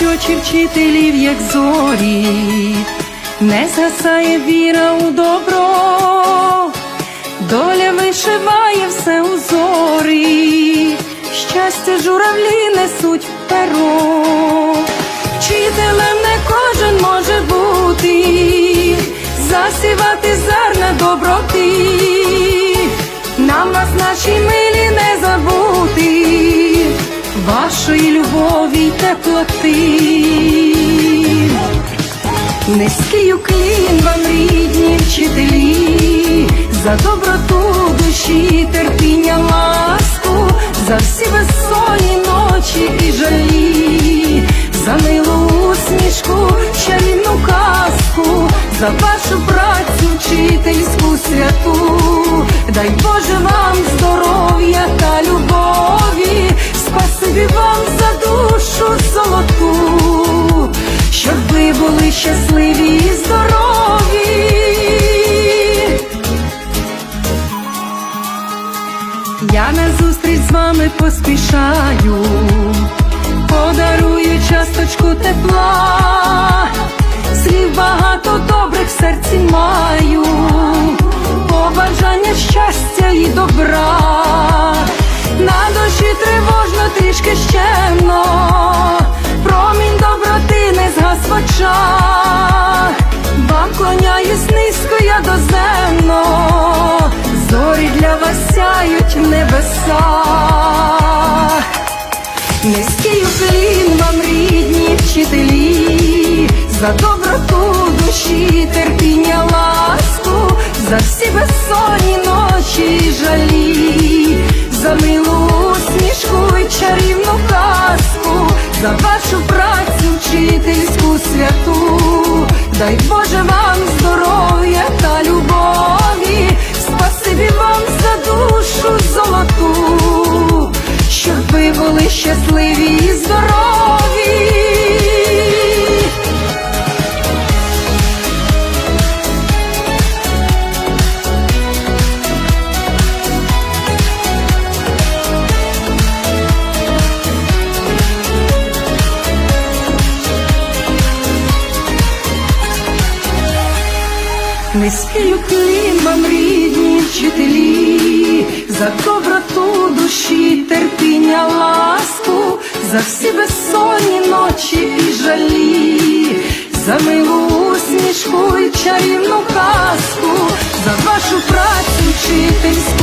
сяють очі вчителів, як зорі, не згасає віра у добро, доля вишиває все узори, щастя журавлі несуть в перо. Вчителем не кожен може бути, засівати зерна доброти, нам вас наші милі любові й теплоти. Низький уклін вам рідні вчителі, за доброту душі, терпіння, ласку, за всі безсонні ночі і жалі, за милу усмішку, чарівну казку, за вашу працю вчительську святу, дай Боже вам здоров'я та любові, зустріч з вами поспішаю, подарую часточку тепла, слів багато добрих в серці маю, побажання щастя і добра, на душі тривожно трішки щемно, промінь доброти за доброту душі, терпіння, ласку, за всі безсонні ночі і жалі, за милу усмішку й чарівну казку, за вашу працю вчительську святу, дай Боже вам здоров'я та любові, спасибі вам за душу золоту, щоб ви були щасливі і здорові. не спілки нам рідні вчителі, за доброту душі, терпіння, ласку, за всі безсонні ночі і жалі, за милу усмішку і чарівну казку, за вашу працю вчительську.